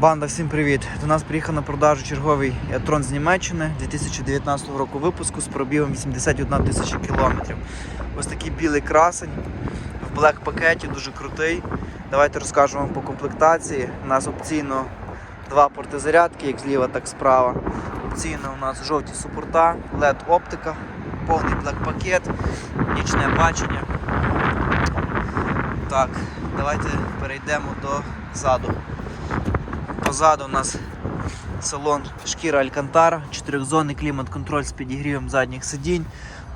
Банда, всім привіт! До нас приїхав на продажу черговий трон з Німеччини 2019 року випуску з пробігом 81 тисяча кілометрів. Ось такий білий красень в блек пакеті, дуже крутий. Давайте розкажу вам по комплектації. У нас опційно два порти зарядки, як зліва, так справа. Опційно у нас жовті супорта, LED оптика, повний блек пакет, нічне бачення. Так, давайте перейдемо до заду. Позаду у нас салон шкіра Алькантара, 4-зонний клімат-контроль з підігрівом задніх сидінь,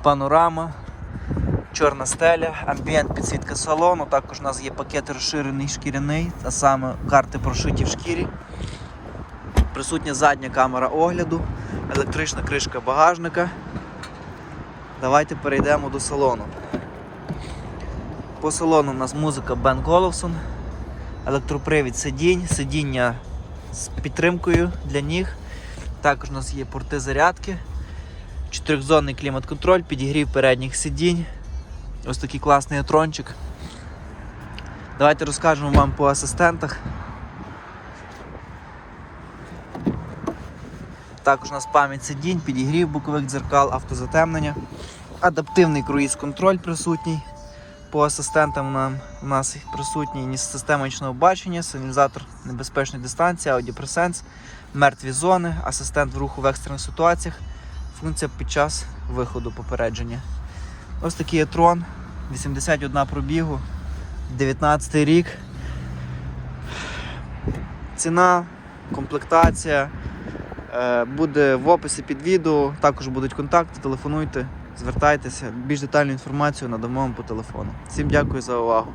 панорама, чорна стеля, амбієнт підсвітка салону. Також у нас є пакет розширений шкіряний, а саме карти прошиті в шкірі. Присутня задня камера огляду, електрична кришка багажника. Давайте перейдемо до салону. По салону у нас музика Бен Головсон, електропривід сидінь, сидіння з підтримкою для ніг. Також у нас є порти зарядки, чотирьохзонний клімат-контроль, підігрів передніх сидінь. Ось такий класний атрончик. Давайте розкажемо вам по асистентах. Також у нас пам'ять сидінь, підігрів бокових дзеркал, автозатемнення, адаптивний круїз-контроль присутній. По асистентам нам, у нас присутній система нічного бачення, сигналізатор небезпечної дистанції, аудіопресенс, мертві зони, асистент в руху в екстрених ситуаціях, функція під час виходу попередження. Ось такий є трон, 81 пробігу, 19 рік. Ціна, комплектація е, буде в описі під відео, також будуть контакти, телефонуйте. Звертайтеся, більш детальну інформацію надамо вам по телефону. Всім дякую за увагу.